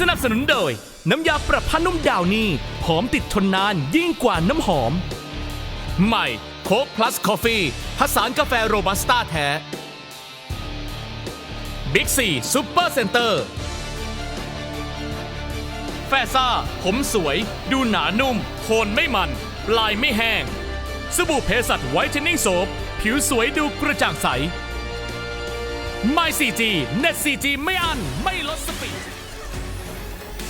สนับสนุนโดย น้ำยาปรับผ้านุ่มดาวนี่หอมติดทนนานยิ่งกว่าน้ำหอม ใหม่โค้กพลัสคอฟฟี่ผสานกาแฟโรบัสต้าแท้บิ๊กซีซูเปอร์เซ็นเตอร์แฟซ่า ผมสวย ดูหนานุ่มโคนไม่มันปลายไม่แห้ง สบู่เพสัตไวท์เทนนิ่งโซฟผิวสวยดูกระจ่างใส My 4G เน็ต 4G ไม่อัน ไม่ลดสปีด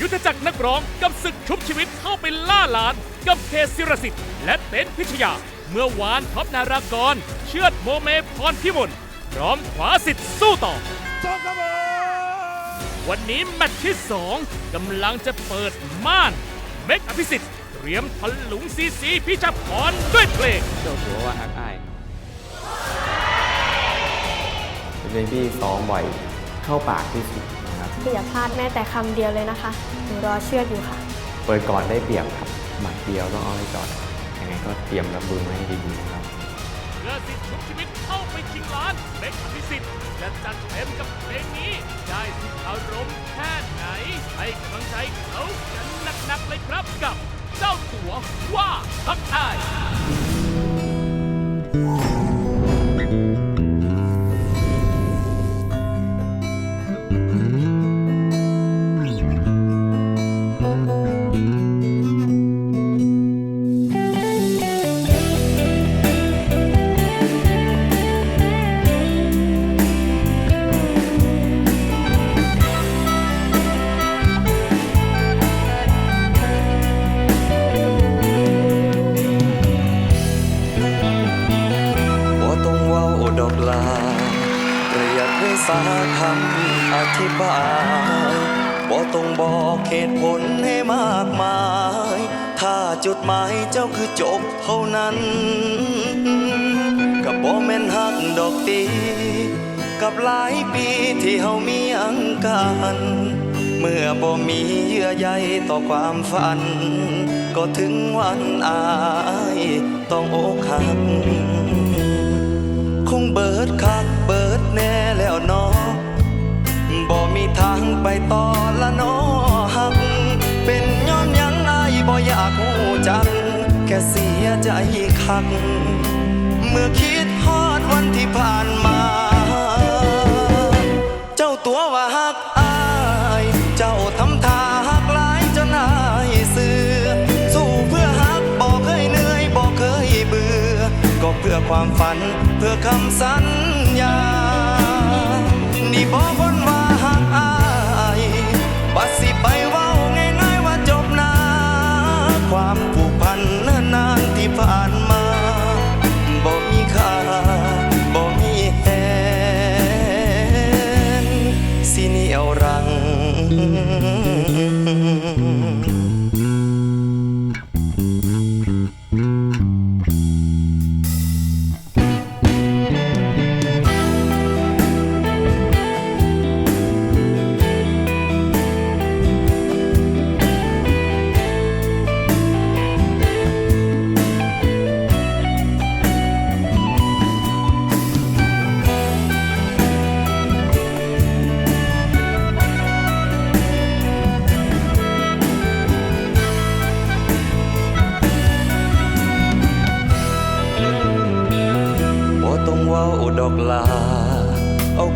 ยุทธจักรนักร้องกับศึกชุบชีวิตเข้าไปล่าหลาน กับเคศิรสิทธิ์และเต้นพิชยา เมื่อวานท็อปนารากร เชือดโมเมพรพิมลพร้อมขวาสิทธิ์สู้ต่อวันนี้แมตช์ที่ 2กำลังจะเปิดม่าน เมกอภิสิทธิ์เตรียมทะลุงซีซีพิชพรด้วยเพลงเจ้าตัวว่าฮักอายเป็นเพลงที่ซ้อมบ่อยเข้าปากที่สุด ครับอย่าพลาดแม้แต่คำเดียวเลยนะคะหนูรอเชื่อดอยู่ค่ะ เปิดก่อนได้เปรียบครับหมัดเดียวต้องเอาให้จอดยังไงก็เตรียมรับมือไว้ให้ดีๆนะครับ เพื่อสิทธิ์ชุบชีวิตเข้าไปชิงล้านเบ็กอภิสิทธิ์จะจัดเต็มกับเพลงนี้ ได้สิอารมณ์แค่ไหน ให้กำลังใจเขากันหนักๆเลยครับกับเจ้าตัวว่าทักทาย คำอธิบายบ่ต้องบอกเหตุผลให้มากมาย ถ้าจุดหมายเจ้าคือจบเท่านั้นกับบ่แม่นฮักดอกตี กับหลายปีที่เฮามีอังกัน เมื่อบ่มีเยื่อใยต่อความฝัน ก็ถึงวันอายต้องอกหัก คงเบิดคัก ทางไปต่อละนอหัก เป็นย้อนยังอายบ่อยากหูจัก แค่เสียใจคัก เมื่อคิดฮอดวันที่ผ่านมา เจ้าตัวว่าหักอาย เจ้าทำทาหักหลายจนอายเสือสู้เพื่อหักบอกเคยเหนื่อยบอกเคยเบื่อ ก็เพื่อความฝันเพื่อคำสัญญา นี่บอกคนว่า ผ่าน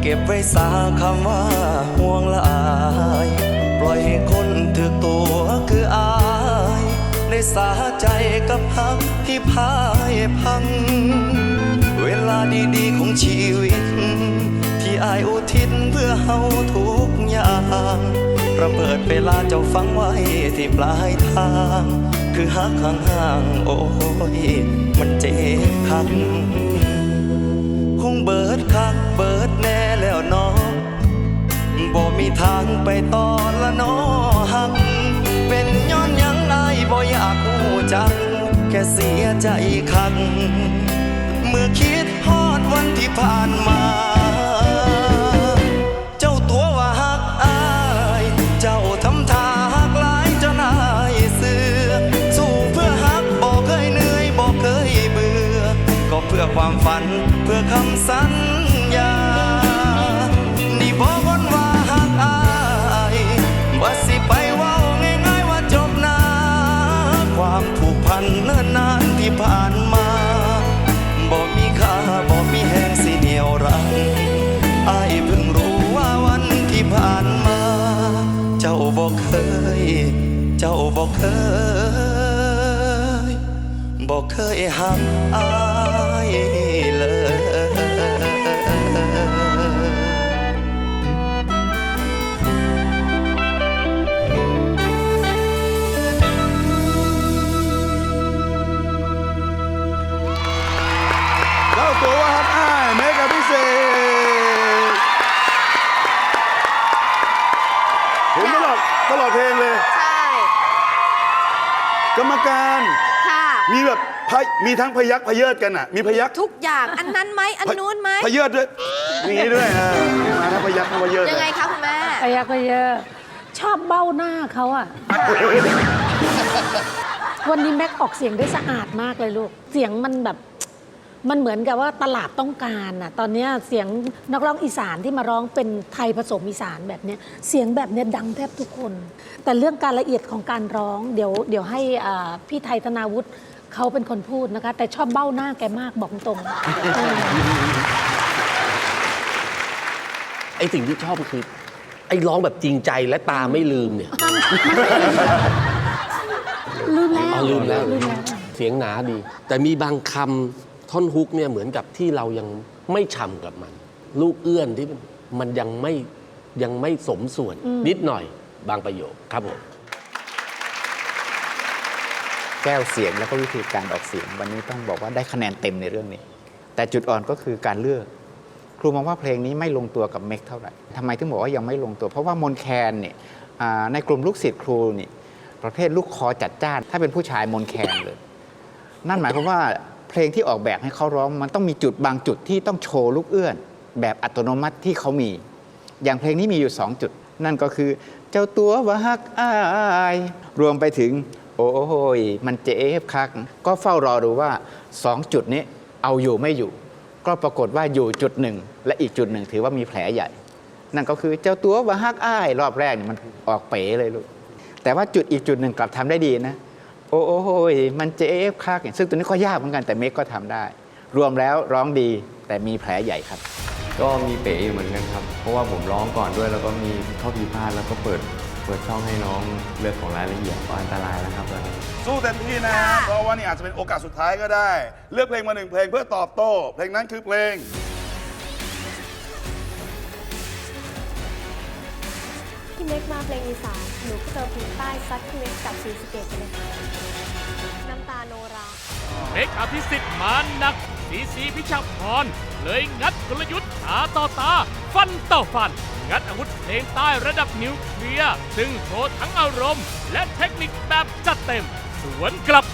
เก็บไว้สาคำว่าห่วงหลาย ปล่อยให้คนถือตัวคืออายได้สาใจกับฮักที่พายพัง เวลาดีๆของชีวิต ที่อายอุทิศเพื่อเฮาทุกอย่างระเบิดเวลาเจ้าฟังไว้ที่ปลายทาง คือฮักห่างๆโอ้ยมันเจ็บคัก บ่มีทางไปต่อละเน้อหัก เป็นย้อนยังอายบ่อยากหูจัก แค่เสียใจคักเมื่อคิดฮอดวันที่ผ่านมา เจ้าตัวว่าหักอาย เจ้าทำท่าหักหลายจนอายเสือ สู้เพื่อหักบอกเคยเหนื่อยบอกเคยเบื่อ ก็เพื่อความฝันเพื่อคำสัญันเนิ่นนานที่ผ่านมาบอกมีค่าบอกมีแหงสิเหนียวรังไอเพิ่งรู้ว่าวันที่ผ่านมา เจ้าบอกเคย เจ้าบอกเคยบอกเคยหักไอ เลยเจ้าตัวว่าฮักอ้ายเมกะพิเศษเห็นตลอดตลอดเพลงเลย ใช่ กรรมการค่ะ มีแบบพะมีทั้งพยักพเยิดกันอะ มีพยักทุกอย่างอันนั้นไหมอันนู้นไหมพเยิดด้วยอย่างนี้ด้วยอะมีมาทั้งพยักทั้งพเยิดยังไงคะคุณแม่ไปยักไปเยอะชอบเบ้าหน้าเขาอะวันนี้แม็กออกเสียงได้สะอาดมากเลยลูก เสียงมันแบบ มันเหมือนกับว่าตลาดต้องการอะตอนเนี้ยเสียงนักร้องอีสานที่มาร้องเป็นไทยผสมอีสานแบบเนี้ยเสียงแบบเนี้ยดังแทบทุกคน แต่เรื่องการละเอียดของการร้องเดี๋ยวเดี๋ยวให้อ่าพี่ไทยธนาวุฒิเขาเป็นคนพูดนะคะ แต่ชอบเบ้าหน้าแกมากบอกตรงๆเออไอ้สิ่งที่ชอบก็คือ ไอ้ร้องแบบจริงใจและตาไม่ลืมเนี่ยลืมแล้วอ๋อลืมแล้วลืมแล้ว เสียงหนาดี แต่มีบางคำ ท่อนฮุกเนี่ยเหมือนกับที่เรายังไม่ฉ่ำกับมัน ลูกเอื้อนที่มันยังไม่ยังไม่สมส่วนนิดหน่อยบางประโยคครับผมแก้วเสียงแล้วก็วิธีการออกเสียง วันนี้ต้องบอกว่าได้คะแนนเต็มในเรื่องนี้ แต่จุดอ่อนก็คือการเลือก ครูมองว่าเพลงนี้ไม่ลงตัวกับเมกเท่าไหร่ทำไมถึงบอกว่ายังไม่ลงตัว เพราะว่ามนแคนเนี่ยอ่าในกลุ่มลูกศิษย์ครูนี่ประเภทลูกคอจัดจ้าน ถ้าเป็นผู้ชายมนแคนเลย นั่นหมายความว่า เพลงที่ออกแบบให้เขาร้องมันต้องมีจุดบางจุดที่ต้องโชว์ลูกเอื้อน แบบอัตโนมัติที่เขามี อย่างเพลงนี้มีอยู่ 2 จุด นั่นก็คือ เจ้าตัวว่าฮักอาย รวมไปถึง โอ้ยมันเจ็บคัก ก็เฝ้ารอดูว่า 2 จุดนี้เอาอยู่ไม่อยู่ ก็ปรากฏว่าอยู่จุดหนึ่งและอีกจุดหนึ่งถือว่ามีแผลใหญ่ นั่นก็คือเจ้าตัวว่าฮักอาย รอบแรกมันออกเป๋เลยลูกแต่ว่าจุดอีกจุดหนึ่งกลับทำได้ดีนะ โอ้โหยมันเจ็บคักซึ่งตัวนี้ก็ยากเหมือนกันแต่เมกก็ทำได้ รวมแล้วร้องดีแต่มีแผลใหญ่ครับ ก็มีเป๋อยู่เหมือนกันครับ เพราะว่าผมร้องก่อนด้วย แล้วก็มีข้อผิดพลาดแล้วก็เปิดเปิดช่องให้น้องเรื่องของรายละเอียดก็อันตรายแล้วครับตอนนี้สู้เต็มที่นะฮะเพราะว่านี่อาจจะเป็นโอกาสสุดท้ายก็ได้ เลือกเพลงมาหนึ่งเพลงเพื่อตอบโต้ เพลงนั้นคือเพลง พี่เม็กมาเพลงอีสานหนูก็เจอเพลงใต้ซัดพี่เม็กกับสีสะเกตไปเลยค่ะน้ำตาโนราเอกอภิสิทธิ์มาหนักสีสีพิชาพร เลยงัดกลยุทธ์ตาต่อตา ฟันต่อฟัน งัดอาวุธเพลงใต้ระดับนิวเคลียร์ซึ่งโชว์ทั้งอารมณ์ และเทคนิคแบบจัดเต็ม สวนกลับ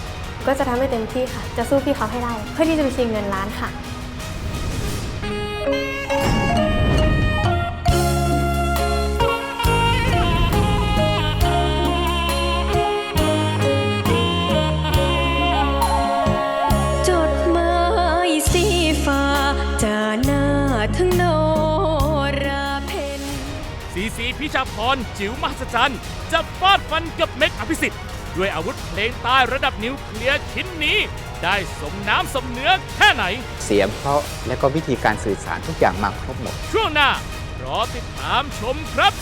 ก็จะทำให้เต็มที่ค่ะ จะสู้พี่เขาให้ได้ เพื่อที่จะไปชิงเงินล้านค่ะ รจิ๋วมหัศจรรย์จะฟาดฟันกับเม็กอภิสิทธิ์ด้วยอาวุธเพลงใต้ระดับนิวเคลียร์ชิ้นนี้ ได้สมน้ำสมเนื้อแค่ไหน เสียงเพราะและก็วิธีการสื่อสารทุกอย่างมาครบหมด ช่วงหน้ารอติดตามชมครับ